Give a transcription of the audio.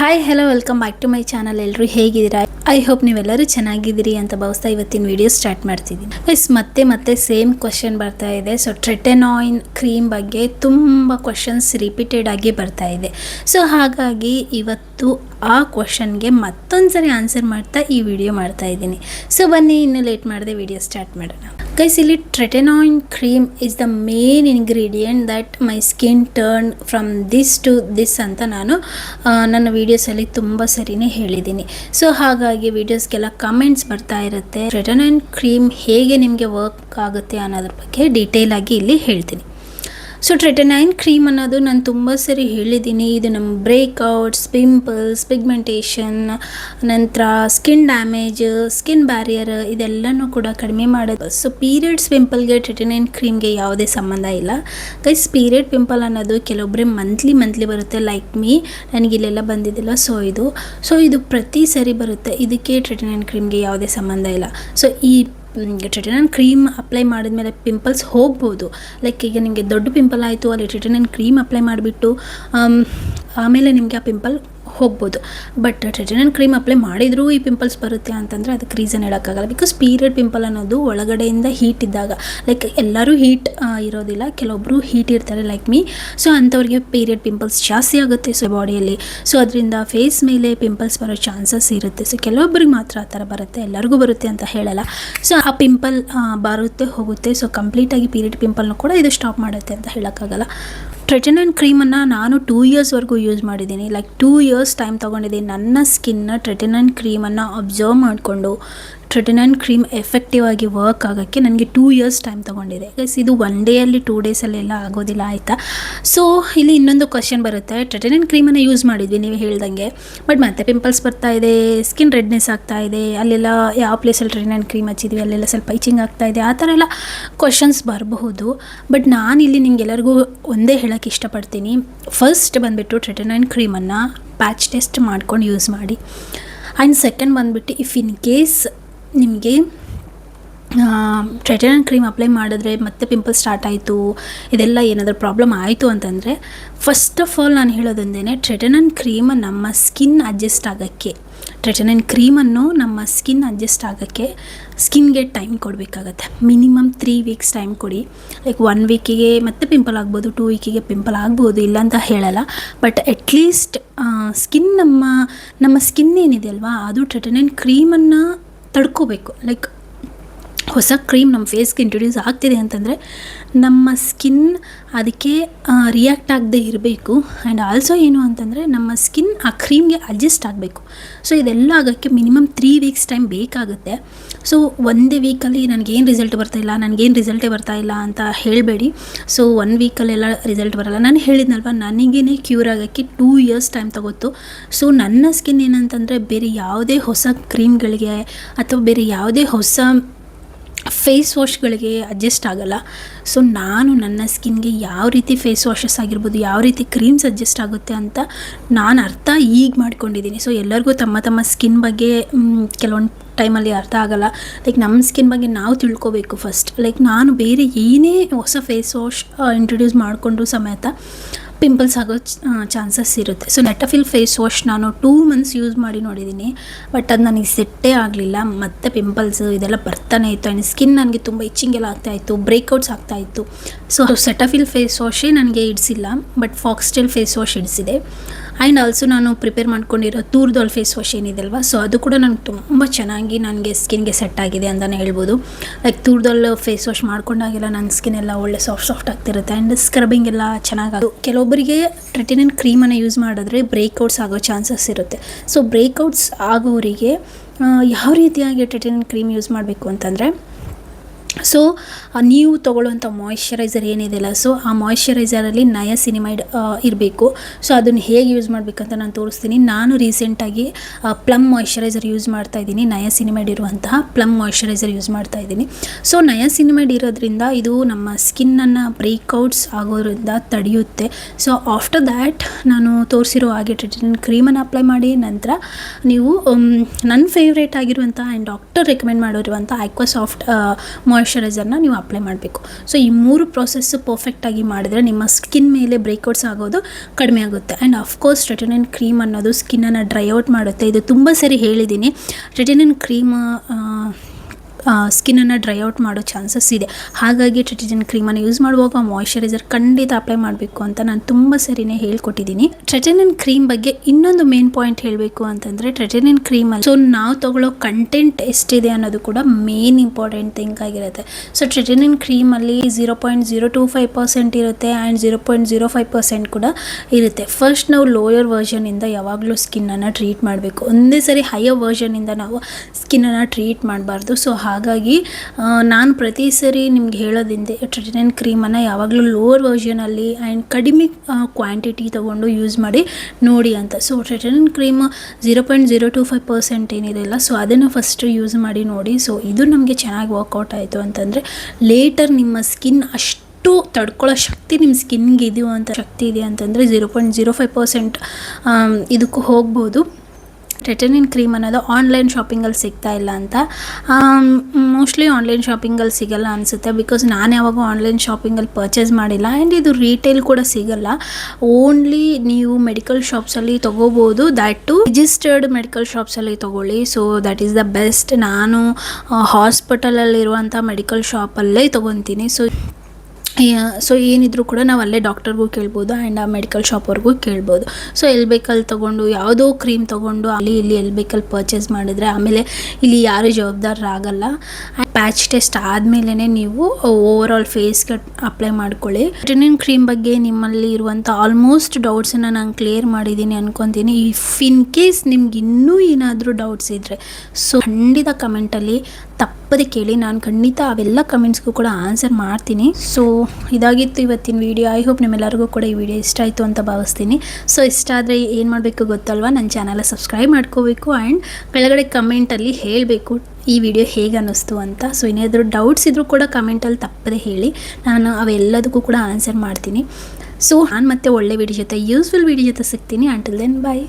Hi hello welcome back to my channel ಎಲ್ಲರೂ ಹೇಗಿದ್ದೀರಾ? I hope ನೀವೆಲ್ಲರೂ ಚೆನ್ನಾಗಿದ್ದೀರಿ ಅಂತ ಭಾವಿಸ್ತಾ ಇವತ್ತಿನ ವಿಡಿಯೋ ಸ್ಟಾರ್ಟ್ ಮಾಡ್ತಿದ್ದೀನಿ. ಗೈಸ್ ಮತ್ತೆ ಮತ್ತೆ ಸೇಮ್ ಕ್ವಶನ್ ಬರ್ತಾ ಇದೆ. ಸೊ ಟ್ರೆಟೆನಾಯಿನ್ ಕ್ರೀಮ್ ಬಗ್ಗೆ ತುಂಬ ಕ್ವಶನ್ಸ್ ರಿಪೀಟೆಡ್ ಆಗಿ ಬರ್ತಾ ಇದೆ. ಸೊ ಹಾಗಾಗಿ ಇವತ್ತು ಆ ಕ್ವಶನ್ಗೆ ಮತ್ತೊಂದು ಸರಿ ಆನ್ಸರ್ ಮಾಡ್ತಾ ಈ ವಿಡಿಯೋ ಮಾಡ್ತಾ ಇದ್ದೀನಿ. ಸೊ ಬನ್ನಿ, ಇನ್ನು ಲೇಟ್ ಮಾಡದೆ ವಿಡಿಯೋ ಸ್ಟಾರ್ಟ್ ಮಾಡೋಣ. ಗೈಸ್ ಇಲ್ಲಿ tretinoin cream is the main ingredient that my skin turn from this to this ಅಂತ ನಾನು ನನ್ನ ವೀಡಿಯೋಸಲ್ಲಿ ತುಂಬ ಸರಿನೇ ಹೇಳಿದ್ದೀನಿ. ಸೊ ಹಾಗಾಗಿ ವೀಡಿಯೋಸ್ಗೆಲ್ಲ ಕಮೆಂಟ್ಸ್ ಬರ್ತಾ ಇರುತ್ತೆ. ಟ್ರೆಟೆನಾಯಿನ್ ಕ್ರೀಮ್ ಹೇಗೆ ನಿಮಗೆ ವರ್ಕ್ ಆಗುತ್ತೆ ಅನ್ನೋದ್ರ ಬಗ್ಗೆ ಡೀಟೇಲ್ ಆಗಿ ಇಲ್ಲಿ ಹೇಳ್ತೀನಿ. ಸೊ ಟ್ರೆಟನೈನ್ ಕ್ರೀಮ್ ಅನ್ನೋದು ನಾನು ತುಂಬ ಸರಿ ಹೇಳಿದ್ದೀನಿ. ಇದು ನಮ್ಮ ಬ್ರೇಕ್ಔಟ್ಸ್ ಪಿಂಪಲ್ಸ್ ಪಿಗ್ಮೆಂಟೇಷನ್ ನಂತರ ಸ್ಕಿನ್ ಡ್ಯಾಮೇಜ್ ಸ್ಕಿನ್ ಬ್ಯಾರಿಯರ್ ಇದೆಲ್ಲನೂ ಕೂಡ ಕಡಿಮೆ ಮಾಡೋದು ಸೊ ಪೀರಿಯಡ್ಸ್ ಪಿಂಪಲ್ಗೆ ಟ್ರೆಟನೈನ್ ಕ್ರೀಮ್ಗೆ ಯಾವುದೇ ಸಂಬಂಧ ಇಲ್ಲ. ಕೈಸ್ ಪೀರಿಯಡ್ ಪಿಂಪಲ್ ಅನ್ನೋದು ಕೆಲವೊಬ್ಬರೇ ಮಂತ್ಲಿ ಮಂತ್ಲಿ ಬರುತ್ತೆ. ಲೈಕ್ ಮೀ ನನಗೆ ಇಲ್ಲೆಲ್ಲ ಬಂದಿದ್ದಿಲ್ಲ. ಸೊ ಇದು ಸೊ ಇದು ಪ್ರತಿ ಸರಿ ಬರುತ್ತೆ. ಇದಕ್ಕೆ ಟ್ರೆಟನೈನ್ ಕ್ರೀಮ್ಗೆ ಯಾವುದೇ ಸಂಬಂಧ ಇಲ್ಲ. ಸೊ ಈ ಟ್ರಿಟನನ್ ಕ್ರೀಮ್ ಅಪ್ಲೈ ಮಾಡಿದ್ಮೇಲೆ ಪಿಂಪಲ್ಸ್ ಹೋಗ್ಬೋದು. ಲೈಕ್ ಈಗ ನಿಮಗೆ ದೊಡ್ಡ ಪಿಂಪಲ್ ಆಯಿತು, ಅಲ್ಲಿ ಟ್ರಿಟನನ್ ಕ್ರೀಮ್ ಅಪ್ಲೈ ಮಾಡಿಬಿಟ್ಟು ಆಮೇಲೆ ನಿಮಗೆ ಆ ಪಿಂಪಲ್ ಹೋಗ್ಬೋದು. ಬಟ್ ಟ್ರಿಟನನ್ ಕ್ರೀಮ್ ಅಪ್ಲೈ ಮಾಡಿದರೂ ಈ ಪಿಂಪಲ್ಸ್ ಬರುತ್ತೆ ಅಂತಂದರೆ ಅದಕ್ಕೆ ರೀಸನ್ ಹೇಳೋಕ್ಕಾಗಲ್ಲ. ಬಿಕಾಸ್ ಪೀರಿಯಡ್ ಪಿಂಪಲ್ ಅನ್ನೋದು ಒಳಗಡೆಯಿಂದ ಹೀಟ್ ಇದ್ದಾಗ ಲೈಕ್ ಎಲ್ಲರೂ ಹೀಟ್ ಇರೋದಿಲ್ಲ. ಕೆಲವೊಬ್ಬರು ಹೀಟ್ ಇರ್ತಾರೆ ಲೈಕ್ ಮೀ ಸೊ ಅಂಥವ್ರಿಗೆ ಪೀರಿಯಡ್ ಪಿಂಪಲ್ಸ್ ಜಾಸ್ತಿ ಆಗುತ್ತೆ ಸೊ ಬಾಡಿಯಲ್ಲಿ ಸೊ ಅದರಿಂದ ಫೇಸ್ ಮೇಲೆ ಪಿಂಪಲ್ಸ್ ಬರೋ ಚಾನ್ಸಸ್ ಇರುತ್ತೆ. ಸೊ ಕೆಲವೊಬ್ಬರಿಗೆ ಮಾತ್ರ ಆ ಥರ ಬರುತ್ತೆ. ಎಲ್ಲರಿಗೂ ಬರುತ್ತೆ ಅಂತ ಹೇಳಲ್ಲ. ಸೊ ಆ ಪಿಂಪಲ್ ಬರುತ್ತೆ, ಹೋಗುತ್ತೆ. ಸೊ ಕಂಪ್ಲೀಟಾಗಿ ಪೀರಿಯಡ್ ಪಿಂಪಲ್ನು ಕೂಡ ಇದು ಸ್ಟಾಪ್ ಮಾಡುತ್ತೆ ಅಂತ ಹೇಳೋಕ್ಕಾಗಲ್ಲ. ಟ್ರೆಟನನ್ ಕ್ರೀಮನ್ನು ನಾನು ಟೂ ಇಯರ್ಸ್ವರೆಗೂ ಯೂಸ್ ಮಾಡಿದ್ದೀನಿ. ಲೈಕ್ ಟೂ ಇಯರ್ಸ್ ಟೈಮ್ ತೊಗೊಂಡಿದ್ದೀನಿ. ನನ್ನ ಸ್ಕಿನ್ನ ಟ್ರೆಟಿನನ್ ಕ್ರೀಮನ್ನು ಅಬ್ಸರ್ವ್ ಮಾಡಿಕೊಂಡು ಟ್ರೆಟನನ್ ಕ್ರೀಮ್ ಎಫೆಕ್ಟಿವ್ ಆಗಿ ವರ್ಕ್ ಆಗೋಕ್ಕೆ ನನಗೆ ಟೂ ಇಯರ್ಸ್ ಟೈಮ್ ತೊಗೊಂಡಿದೆ. ಗೈಸ್ ಇದು ಒನ್ ಡೇಯಲ್ಲಿ ಟೂ ಡೇಸಲ್ಲೆಲ್ಲ ಆಗೋದಿಲ್ಲ, ಆಯಿತಾ? ಸೊ ಇಲ್ಲಿ ಇನ್ನೊಂದು ಕ್ವಶನ್ ಬರುತ್ತೆ. ಟ್ರೆಟನನ್ ಕ್ರೀಮನ್ನು ಯೂಸ್ ಮಾಡಿದ್ವಿ, ನೀವು ಹೇಳ್ದಂಗೆ. ಬಟ್ ಮತ್ತೆ ಪಿಂಪಲ್ಸ್ ಬರ್ತಾ ಇದೆ ಸ್ಕಿನ್ ರೆಡ್ನೆಸ್ ಆಗ್ತಾ ಇದೆ, ಅಲ್ಲೆಲ್ಲ ಯಾವ ಪ್ಲೇಸಲ್ಲಿ ಟ್ರೆಟನನ್ ಕ್ರೀಮ್ ಹಚ್ಚಿದ್ವಿ, ಅಲ್ಲೆಲ್ಲ ಸ್ವಲ್ಪ ಇಚಿಂಗ್ ಆಗ್ತಾ ಇದೆ, ಆ ಥರ ಎಲ್ಲ ಕ್ವಶನ್ಸ್ ಬರಬಹುದು. ಬಟ್ ನಾನು ಇಲ್ಲಿ ನಿಮಗೆಲ್ಲರಿಗೂ ಒಂದೇ ಹೇಳೋಕ್ಕೆ ಇಷ್ಟಪಡ್ತೀನಿ. ಫಸ್ಟ್ ಬಂದುಬಿಟ್ಟು ಟ್ರೆಟನೈನ್ ಕ್ರೀಮನ್ನು ಪ್ಯಾಚ್ ಟೆಸ್ಟ್ ಮಾಡ್ಕೊಂಡು ಯೂಸ್ ಮಾಡಿ. ಆ್ಯಂಡ್ ಸೆಕೆಂಡ್ ಬಂದುಬಿಟ್ಟು ಇಫ್ ಇನ್ ಕೇಸ್ ನಿಮಗೆ ಟ್ರೆಟನನ್ ಕ್ರೀಮ್ ಅಪ್ಲೈ ಮಾಡಿದ್ರೆ ಮತ್ತೆ ಪಿಂಪಲ್ ಸ್ಟಾರ್ಟ್ ಆಯಿತು, ಇದೆಲ್ಲ ಏನಾದರೂ ಪ್ರಾಬ್ಲಮ್ ಆಯಿತು ಅಂತಂದರೆ ಫಸ್ಟ್ ಆಫ್ ಆಲ್ ನಾನು ಹೇಳೋದೊಂದೇ ಟ್ರೆಟನನ್ ಕ್ರೀಮ್ ನಮ್ಮ ಸ್ಕಿನ್ ಅಡ್ಜಸ್ಟ್ ಆಗೋಕ್ಕೆ. ಟ್ರೆಟನನ್ ಕ್ರೀಮನ್ನು ನಮ್ಮ ಸ್ಕಿನ್ ಅಡ್ಜಸ್ಟ್ ಆಗೋಕ್ಕೆ ಸ್ಕಿನ್ಗೆ ಟೈಮ್ ಕೊಡಬೇಕಾಗತ್ತೆ. ಮಿನಿಮಮ್ ತ್ರೀ ವೀಕ್ಸ್ ಟೈಮ್ ಕೊಡಿ. ಲೈಕ್ ಒನ್ ವೀಕಿಗೆ ಮತ್ತೆ ಪಿಂಪಲ್ ಆಗ್ಬೋದು ಟೂ ವೀಕಿಗೆ ಪಿಂಪಲ್ ಆಗ್ಬೋದು, ಇಲ್ಲ ಅಂತ ಹೇಳಲ್ಲ. ಬಟ್ ಅಟ್ಲೀಸ್ಟ್ ಸ್ಕಿನ್ ನಮ್ಮ ನಮ್ಮ ಸ್ಕಿನ್ ಏನಿದೆ ಅಲ್ವಾ, ಅದು ಟ್ರೆಟನನ್ ಕ್ರೀಮನ್ನು ತಡ್ಕೋಬೇಕು. ಲೈಕ್ ಹೊಸ ಕ್ರೀಮ್ ನಮ್ಮ ಫೇಸ್ಗೆ ಇಂಟ್ರೊಡ್ಯೂಸ್ ಆಗ್ತಿದೆ ಅಂತಂದರೆ ನಮ್ಮ ಸ್ಕಿನ್ ಅದಕ್ಕೆ ರಿಯಾಕ್ಟ್ ಆಗದೆ ಇರಬೇಕು. ಆ್ಯಂಡ್ ಆಲ್ಸೋ ಏನು ಅಂತಂದರೆ ನಮ್ಮ ಸ್ಕಿನ್ ಆ ಕ್ರೀಮ್ಗೆ ಅಡ್ಜಸ್ಟ್ ಆಗಬೇಕು. ಸೊ ಇದೆಲ್ಲ ಆಗೋಕ್ಕೆ ಮಿನಿಮಮ್ ತ್ರೀ ವೀಕ್ಸ್ ಟೈಮ್ ಬೇಕಾಗುತ್ತೆ. ಸೊ ಒಂದೇ ವೀಕಲ್ಲಿ ನನಗೇನು ರಿಸಲ್ಟ್ ಬರ್ತಾ ಇಲ್ಲ ನನಗೇನು ರಿಸಲ್ಟೇ ಬರ್ತಾ ಇಲ್ಲ ಅಂತ ಹೇಳಬೇಡಿ. ಸೊ ಒನ್ ವೀಕಲ್ಲೆಲ್ಲ ರಿಸಲ್ಟ್ ಬರಲ್ಲ. ನಾನು ಹೇಳಿದ್ನಲ್ವ ನನಗೇ ಕ್ಯೂರ್ ಆಗೋಕ್ಕೆ ಟೂ ಇಯರ್ಸ್ ಟೈಮ್ ತಗೋತು ಸೊ ನನ್ನ ಸ್ಕಿನ್ ಏನಂತಂದರೆ ಬೇರೆ ಯಾವುದೇ ಹೊಸ ಕ್ರೀಮ್ಗಳಿಗೆ ಅಥವಾ ಬೇರೆ ಯಾವುದೇ ಹೊಸ ಫೇಸ್ ವಾಶ್ಗಳಿಗೆ ಅಡ್ಜಸ್ಟ್ ಆಗಲ್ಲ. ಸೊ ನಾನು ನನ್ನ ಸ್ಕಿನ್ಗೆ ಯಾವ ರೀತಿ ಫೇಸ್ ವಾಶಸ್ ಆಗಿರ್ಬೋದು, ಯಾವ ರೀತಿ ಕ್ರೀಮ್ಸ್ ಅಡ್ಜಸ್ಟ್ ಆಗುತ್ತೆ ಅಂತ ನಾನು ಅರ್ಥ ಈಗ ಮಾಡ್ಕೊಂಡಿದ್ದೀನಿ. ಸೊ ಎಲ್ಲರಿಗೂ ತಮ್ಮ ತಮ್ಮ ಸ್ಕಿನ್ ಬಗ್ಗೆ ಕೆಲವೊಂದು ಟೈಮಲ್ಲಿ ಅರ್ಥ ಆಗಲ್ಲ. ಲೈಕ್ ನಮ್ಮ ಸ್ಕಿನ್ ಬಗ್ಗೆ ನಾವು ತಿಳ್ಕೊಬೇಕು ಫಸ್ಟ್ ಲೈಕ್ ನಾನು ಬೇರೆ ಏನೇ ಹೊಸ ಫೇಸ್ ವಾಶ್ ಇಂಟ್ರೊಡ್ಯೂಸ್ ಮಾಡಿಕೊಂಡು ಸಮೇತ ಪಿಂಪಲ್ಸ್ ಆಗೋ ಚಾನ್ಸಸ್ ಇರುತ್ತೆ. ಸೊ ನೆಟಫಿಲ್ ಫೇಸ್ ವಾಶ್ ನಾನು ಟೂ ಮಂತ್ಸ್ ಯೂಸ್ ಮಾಡಿ ನೋಡಿದ್ದೀನಿ. ಬಟ್ ಅದು ನನಗೆ ಸೆಟ್ಟೇ ಆಗಲಿಲ್ಲ. ಮತ್ತು ಪಿಂಪಲ್ಸ್ ಇದೆಲ್ಲ ಬರ್ತಾನೆ ಇತ್ತು. ಆ್ಯಂಡ್ ಸ್ಕಿನ್ ನನಗೆ ತುಂಬ ಇಚ್ಚಿಂಗ್ ಎಲ್ಲ ಆಗ್ತಾ ಇತ್ತು. ಬ್ರೇಕ್ಔಟ್ಸ್ ಆಗ್ತಾ ಇತ್ತು. ಸೊ ಸೆಟಫಿಲ್ ಫೇಸ್ ವಾಶೇ ನನಗೆ ಇಡಿಸಿಲ್ಲ. ಬಟ್ ಫಾಕ್ಸ್ಟೆಲ್ ಫೇಸ್ ವಾಶ್ ಇಡಿಸಿದೆ. ಆ್ಯಂಡ್ ಆಲ್ಸೋ ನಾನು ಪ್ರಿಪೇರ್ ಮಾಡ್ಕೊಂಡಿರೋ ತೂರ್ದೋಲ್ ಫೇಸ್ ವಾಶ್ ಏನಿದೆ ಅಲ್ವಾ? ಸೊ ಅದು ಕೂಡ ನನಗೆ ತುಂಬ ಚೆನ್ನಾಗಿ ನನಗೆ ಸ್ಕಿನ್ಗೆ ಸೆಟ್ ಆಗಿದೆ ಅಂತಲೇ ಹೇಳ್ಬೋದು. ಲೈಕ್ ತೂರ್ದೋಲ್ ಫೇಸ್ ವಾಶ್ ಮಾಡ್ಕೊಂಡಾಗೆಲ್ಲ ನನ್ನ ಸ್ಕಿನ್ ಎಲ್ಲ ಒಳ್ಳೆ ಸಾಫ್ಟ್ ಸಾಫ್ಟ್ ಆಗ್ತಿರುತ್ತೆ. ಆ್ಯಂಡ್ ಸ್ಕ್ರಬಿಂಗ್ ಎಲ್ಲ ಚೆನ್ನಾಗಿ ಕೆಲವೊಬ್ಬರಿಗೆ ಟ್ರೆಟಿನನ್ ಕ್ರೀಮನ್ನು ಯೂಸ್ ಮಾಡಿದ್ರೆ ಬ್ರೇಕ್ಔಟ್ಸ್ ಆಗೋ ಚಾನ್ಸಸ್ ಇರುತ್ತೆ. ಸೊ ಬ್ರೇಕ್ಔಟ್ಸ್ ಆಗೋರಿಗೆ ಯಾವ ರೀತಿಯಾಗಿ ಟ್ರೆಟಿನನ್ ಕ್ರೀಮ್ ಯೂಸ್ ಮಾಡಬೇಕು ಅಂತಂದರೆ ಸೊ ನೀವು ತೊಗೊಳ್ಳುವಂಥ ಮಾಯಿಶ್ಚರೈಸರ್ ಏನಿದೆಯಲ್ಲ ಸೊ ಆ ಮಾಯ್ಶ್ಚರೈಸರಲ್ಲಿ ನಯಸಿನಿಮೈಡ್ ಇರಬೇಕು. ಸೊ ಅದನ್ನು ಹೇಗೆ ಯೂಸ್ ಮಾಡಬೇಕಂತ ನಾನು ತೋರಿಸ್ತೀನಿ. ನಾನು ರೀಸೆಂಟಾಗಿ ಪ್ಲಮ್ ಮಾಯ್ಶ್ಚರೈಸರ್ ಯೂಸ್ ಮಾಡ್ತಾ ಇದ್ದೀನಿ. ನಯ ಸಿನಿಮೈಡ್ ಇರುವಂತಹ ಪ್ಲಮ್ ಮಾಯಿಶ್ಚರೈಸರ್ ಯೂಸ್ ಮಾಡ್ತಾ ಇದ್ದೀನಿ. ಸೊ ನಯ ಸಿನಿಮೈಡ್ ಇರೋದ್ರಿಂದ ಇದು ನಮ್ಮ ಸ್ಕಿನ್ನನ್ನು ಬ್ರೇಕ್ಔಟ್ಸ್ ಆಗೋದ್ರಿಂದ ತಡೆಯುತ್ತೆ. ಸೊ ಆಫ್ಟರ್ ದ್ಯಾಟ್ ನಾನು ತೋರಿಸಿರೋ ಹಾಗೆ ಟ್ರಿಟನ್ ಕ್ರೀಮನ್ನು ಅಪ್ಲೈ ಮಾಡಿ. ನಂತರ ನೀವು ನನ್ನ ಫೇವ್ರೇಟ್ ಆಗಿರುವಂಥ ಆ್ಯಂಡ್ ಡಾಕ್ಟರ್ ರೆಕಮೆಂಡ್ ಮಾಡಿರುವಂಥ ಆಕ್ವಾ ಸಾಫ್ಟ್ ಮಾಯಶ್ಚರೈಸರ್ನ ನೀವು ಅಪ್ಲೈ ಮಾಡಬೇಕು. ಸೊ ಈ ಮೂರು ಪ್ರಾಸೆಸ್ಸು ಪರ್ಫೆಕ್ಟಾಗಿ ಮಾಡಿದ್ರೆ ನಿಮ್ಮ ಸ್ಕಿನ್ ಮೇಲೆ ಬ್ರೇಕ್ಔಟ್ಸ್ ಆಗೋದು ಕಡಿಮೆ ಆಗುತ್ತೆ. ಆ್ಯಂಡ್ ಅಫ್ಕೋರ್ಸ್ ರೆಟಿನಿನ್ ಕ್ರೀಮ್ ಅನ್ನೋದು ಸ್ಕಿನ್ನನ್ನು ಡ್ರೈ ಔಟ್ ಮಾಡುತ್ತೆ. ಇದು ತುಂಬ ಸರಿ ಹೇಳಿದ್ದೀನಿ ರೆಟಿನಿನ್ ಕ್ರೀಮ್ ಸ್ಕಿನ್ನನ್ನು ಡ್ರೈ ಔಟ್ ಮಾಡೋ ಚಾನ್ಸಸ್ ಇದೆ. ಹಾಗಾಗಿ ಟ್ರೆಟಿಜನ್ ಕ್ರೀಮನ್ನು ಯೂಸ್ ಮಾಡುವಾಗ ಮಾಯಶ್ಚರೈಸರ್ ಖಂಡಿತ ಅಪ್ಲೈ ಮಾಡಬೇಕು ಅಂತ ನಾನು ತುಂಬ ಸರಿನೇ ಹೇಳ್ಕೊಟ್ಟಿದ್ದೀನಿ. ಟ್ರೆಟಿನನ್ ಕ್ರೀಮ್ ಬಗ್ಗೆ ಇನ್ನೊಂದು ಮೇನ್ ಪಾಯಿಂಟ್ ಹೇಳಬೇಕು ಅಂತಂದರೆ ಕ್ರೀಮ್ ಕ್ರೀಮಲ್ಲಿ ಸೊ ನಾವು ತಗೊಳ್ಳೋ ಕಂಟೆಂಟ್ ಎಷ್ಟಿದೆ ಅನ್ನೋದು ಕೂಡ ಮೇನ್ ಇಂಪಾರ್ಟೆಂಟ್ ಥಿಂಗ್ ಆಗಿರುತ್ತೆ. So tretinoin ಕ್ರೀಮಲ್ಲಿ zero point zero two five percent ಇರುತ್ತೆ and zero point zero five percent ಕೂಡ ಇರುತ್ತೆ. ಫಸ್ಟ್ ನಾವು ಲೋಯರ್ ವರ್ಷನಿಂದ ಯಾವಾಗಲೂ ಸ್ಕಿನ್ನನ್ನು ಟ್ರೀಟ್ ಮಾಡಬೇಕು. ಒಂದೇ ಸರಿ ಹೈಯರ್ ವರ್ಷನಿಂದ ನಾವು ಸ್ಕಿನ್ನನ್ನು ಟ್ರೀಟ್ ಮಾಡಬಾರ್ದು. ಸೊ ಹಾಗಾಗಿ ನಾನು ಪ್ರತಿ ಸರಿ ನಿಮ್ಗೆ ಹೇಳೋದಿಂದೆ ಟ್ರಿಟಿನೈನ್ ಕ್ರೀಮನ್ನು ಯಾವಾಗಲೂ ಲೋವರ್ ವರ್ಷನಲ್ಲಿ ಆ್ಯಂಡ್ ಕಡಿಮೆ ಕ್ವಾಂಟಿಟಿ ತೊಗೊಂಡು ಯೂಸ್ ಮಾಡಿ ನೋಡಿ ಅಂತ. So tretinoin cream zero point zero two five percent ಏನಿದೆಯಲ್ಲ ಸೊ ಅದನ್ನು ಫಸ್ಟ್ ಯೂಸ್ ಮಾಡಿ ನೋಡಿ. ಸೊ ಇದು ನಮಗೆ ಚೆನ್ನಾಗಿ ವರ್ಕೌಟ್ ಆಯಿತು ಅಂತಂದರೆ ಲೇಟರ್ ನಿಮ್ಮ ಸ್ಕಿನ್ ಅಷ್ಟು ತಡ್ಕೊಳ್ಳೋ ಶಕ್ತಿ ನಿಮ್ಮ ಸ್ಕಿನ್ಗೆ ಇದೆಯೋ ಅಂತ ಶಕ್ತಿ ಇದೆ ಅಂತಂದರೆ zero point zero five percent ಇದಕ್ಕೂ ಹೋಗ್ಬೋದು. ರೆಟನಿನ್ ಕ್ರೀಮ್ ಅನ್ನೋದು ಆನ್ಲೈನ್ ಶಾಪಿಂಗಲ್ಲಿ ಸಿಗ್ತಾ ಇಲ್ಲ ಅಂತ. ಮೋಸ್ಟ್ಲಿ ಆನ್ಲೈನ್ ಶಾಪಿಂಗಲ್ಲಿ ಸಿಗಲ್ಲ ಅನಿಸುತ್ತೆ ಬಿಕಾಸ್ ನಾನು ಯಾವಾಗೂ ಆನ್ಲೈನ್ ಶಾಪಿಂಗಲ್ಲಿ ಪರ್ಚೇಸ್ ಮಾಡಿಲ್ಲ ಆ್ಯಂಡ್ ಇದು ರೀಟೇಲ್ ಕೂಡ ಸಿಗಲ್ಲ. ಓನ್ಲಿ ನೀವು ಮೆಡಿಕಲ್ ಶಾಪ್ಸಲ್ಲಿ ತೊಗೋಬೋದು. ದ್ಯಾಟ್ ಟು ರಿಜಿಸ್ಟರ್ಡ್ ಮೆಡಿಕಲ್ ಶಾಪ್ಸಲ್ಲಿ ತೊಗೊಳ್ಳಿ. So that is the best ನಾನು ಹಾಸ್ಪಿಟಲಲ್ಲಿರುವಂಥ ಮೆಡಿಕಲ್ ಶಾಪಲ್ಲೇ ತೊಗೊತೀನಿ. ಸೊ ಸೊ ಏನಿದ್ರು ಕೂಡ ನಾವು ಅಲ್ಲೇ ಡಾಕ್ಟರ್ಗೂ ಕೇಳ್ಬೋದು ಆ್ಯಂಡ್ ಆ ಮೆಡಿಕಲ್ ಶಾಪವ್ರಿಗೂ ಕೇಳ್ಬೋದು. ಸೊ ಎಲ್ಲಿ ಬೇಕಲ್ಲಿ ತೊಗೊಂಡು, ಯಾವುದೋ ಕ್ರೀಮ್ ತೊಗೊಂಡು ಅಲ್ಲಿ, ಇಲ್ಲಿ ಎಲ್ಲಿ ಬೇಕಲ್ಲಿ ಪರ್ಚೇಸ್ ಮಾಡಿದರೆ ಆಮೇಲೆ ಇಲ್ಲಿ ಯಾರು ಜವಾಬ್ದಾರರಾಗಲ್ಲ. ಪ್ಯಾಚ್ ಟೆಸ್ಟ್ ಆದಮೇಲೆ ನೀವು ಓವರ್ ಆಲ್ ಫೇಸ್ಗೆ ಅಪ್ಲೈ ಮಾಡ್ಕೊಳ್ಳಿ. ಟ್ರಿನಿನ್ ಕ್ರೀಮ್ ಬಗ್ಗೆ ನಿಮ್ಮಲ್ಲಿ ಇರುವಂಥ ಆಲ್ಮೋಸ್ಟ್ ಡೌಟ್ಸನ್ನು ನಾನು ಕ್ಲಿಯರ್ ಮಾಡಿದ್ದೀನಿ ಅನ್ಕೊತೀನಿ. ಇಫ್ ಇನ್ ಕೇಸ್ ನಿಮ್ಗೆ ಇನ್ನೂ ಏನಾದರೂ ಡೌಟ್ಸ್ ಇದ್ದರೆ ಸೊ ಖಂಡಿತ ಕಮೆಂಟಲ್ಲಿ ತಪ್ಪದೆ ಕೇಳಿ. ನಾನು ಖಂಡಿತ ಅವೆಲ್ಲ ಕಮೆಂಟ್ಸ್ಗೂ ಕೂಡ ಆನ್ಸರ್ ಮಾಡ್ತೀನಿ. ಸೊ ಇದಾಗಿತ್ತು ಇವತ್ತಿನ ವಿಡಿಯೋ ಐ ಹೋಪ್ ನಿಮ್ಮೆಲ್ಲರಿಗೂ ಕೂಡ ಈ ವಿಡಿಯೋ ಇಷ್ಟ ಆಯಿತು ಅಂತ ಭಾವಿಸ್ತೀನಿ. ಸೊ ಇಷ್ಟ ಆದರೆ ಏನು ಮಾಡಬೇಕು ಗೊತ್ತಲ್ವಾ? ನನ್ನ ಚಾನಲ್ ಸಬ್ಸ್ಕ್ರೈಬ್ ಮಾಡ್ಕೋಬೇಕು ಆ್ಯಂಡ್ ಕೆಳಗಡೆ ಕಮೆಂಟಲ್ಲಿ ಹೇಳಬೇಕು. ಈ ವಿಡಿಯೋ ಹೇಗೆ ಅನ್ನಿಸ್ತು ಅಂತ. ಸೊ ಏನಾದರೂ ಡೌಟ್ಸ್ ಇದ್ದರೂ ಕೂಡ ಕಮೆಂಟಲ್ಲಿ ತಪ್ಪದೆ ಹೇಳಿ. ನಾನು ಅವೆಲ್ಲದಕ್ಕೂ ಕೂಡ ಆನ್ಸರ್ ಮಾಡ್ತೀನಿ. ಸೊ ನಾನು ಮತ್ತೆ ಒಳ್ಳೆ ವಿಡಿಯೋ ಜೊತೆ ಯೂಸ್ಫುಲ್ ವಿಡಿಯೋ ಜೊತೆ ಸಿಗ್ತೀನಿ. Until then bye